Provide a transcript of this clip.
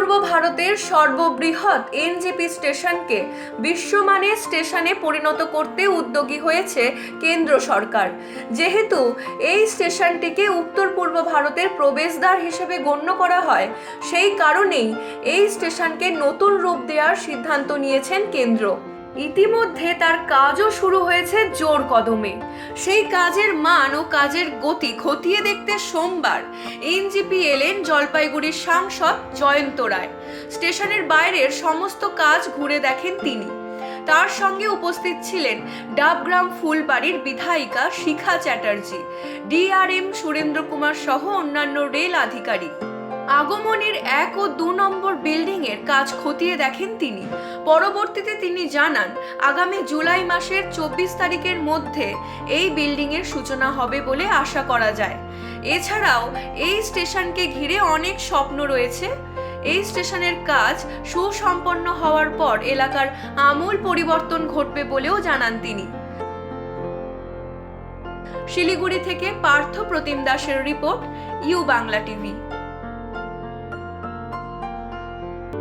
ভারতের সর্ববৃহৎ এনজেপি স্টেশনকে বিশ্বমানের স্টেশনে পরিণত করতে উদ্যোগী হয়েছে কেন্দ্র সরকার। যেহেতু এই স্টেশনটিকে উত্তর পূর্ব ভারতের প্রবেশদ্বার হিসেবে গণ্য করা হয়, সেই কারণেই এই স্টেশনকে নতুন রূপ দেওয়ার সিদ্ধান্ত নিয়েছেন কেন্দ্র। ইতিমধ্যে তার কাজও শুরু হয়েছে জোর কদমে। সেই কাজের মান ও কাজের গতি খতিয়ে দেখতে সোমবার এনজিপি এলেন জলপাইগুড়ির সাংসদ জয়ন্ত রায়। স্টেশনের বাইরের সমস্ত কাজ ঘুরে দেখেন তিনি। তার সঙ্গে উপস্থিত ছিলেন ডাবগ্রাম ফুলবাড়ির বিধায়িকা শিখা চ্যাটার্জি, ডিআরএম সুরেন্দ্র কুমার সহ অন্যান্য রেল আধিকারিক। আগমনের এক ও দু নম্বর বিল্ডিং এর কাজ খতিয়ে দেখেন তিনি। পরবর্তীতে তিনি জানান, আগামী জুলাই মাসের চব্বিশ তারিখের মধ্যে এই বিল্ডিং এর সূচনা হবে বলে আশা করা যায়। এছাড়াও, এই স্টেশনকে ঘিরে অনেক স্বপ্ন রয়েছে। এই স্টেশনের কাজ সুসম্পন্ন হওয়ার পর এলাকার আমূল পরিবর্তন ঘটবে বলেও জানান তিনি। শিলিগুড়ি থেকে পার্থ প্রতিম দাসের report, U Bangla TV.